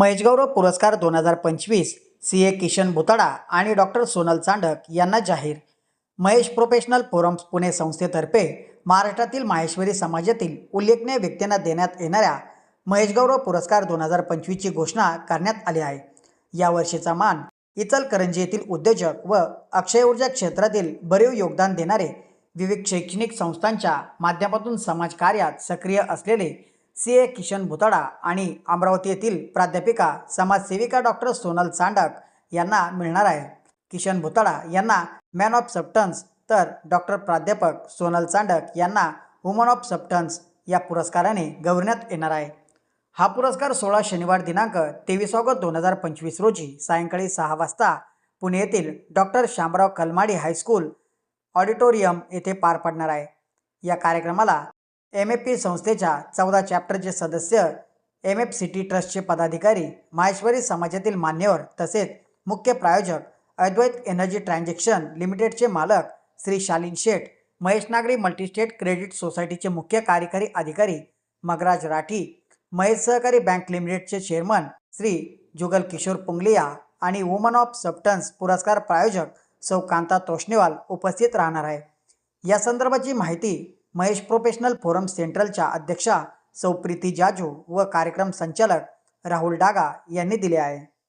महेशगौरव पुरस्कार दोन हजार पंचवीस सी ए किशन भुताडा आणि डॉक्टर सोनल चांडक यांना जाहीर. महेश प्रोफेशनल फोरम्स पुणे संस्थेतर्फे महाराष्ट्रातील माहेश्वरी समाजातील उल्लेखनीय व्यक्तींना देण्यात येणाऱ्या महेशगौरव पुरस्कार दोन हजार पंचवीसची घोषणा करण्यात आली आहे. यावर्षीचा मान इचलकरंजी येथील उद्योजक व अक्षय ऊर्जा क्षेत्रातील भरीव योगदान देणारे विविध शैक्षणिक संस्थांच्या माध्यमातून समाजकार्यात सक्रिय असलेले सी ए किशन भुताडा आणि अमरावती येथील प्राध्यापिका समाजसेविका डॉक्टर सोनल चांडक यांना मिळणार आहे. किशन भुताडा यांना मॅन ऑफ सबटन्स तर डॉक्टर प्राध्यापक सोनल चांडक यांना वुमन ऑफ सबटन्स या पुरस्काराने गौरवण्यात येणार आहे. हा पुरस्कार सोळा शनिवार दिनांक तेवीस ऑगस्ट दोन हजार पंचवीस रोजी सायंकाळी सहा वाजता पुणे येथील doctor Shamrao Kalmadi high school auditorium येथे पार पडणार आहे. या कार्यक्रमाला एम एफ पी संस्थेच्या चौदा चॅप्टरचे सदस्य एम एफ सिटी ट्रस्टचे पदाधिकारी माहेश्वरी समाजातील मान्यवर तसेच मुख्य प्रायोजक अद्वैत एनर्जी ट्रान्झॅक्शन लिमिटेडचे मालक श्री शालीन शेठ महेश नागरी मल्टीस्टेट क्रेडिट सोसायटीचे मुख्य कार्यकारी अधिकारी मगराज राठी महेश सहकारी बँक लिमिटेडचे चेअरमन श्री जुगल किशोर पुंगलिया आणि वुमन ऑफ सबटन्स पुरस्कार प्रायोजक सौ कांता तोष्णेवाल उपस्थित राहणार आहे. या संदर्भाची माहिती महेश प्रोफेशनल फोरम सेंट्रलच्या अध्यक्षा सौ प्रीती जाजू व कार्यक्रम संचालक राहुल डागा यांनी दिले आहे.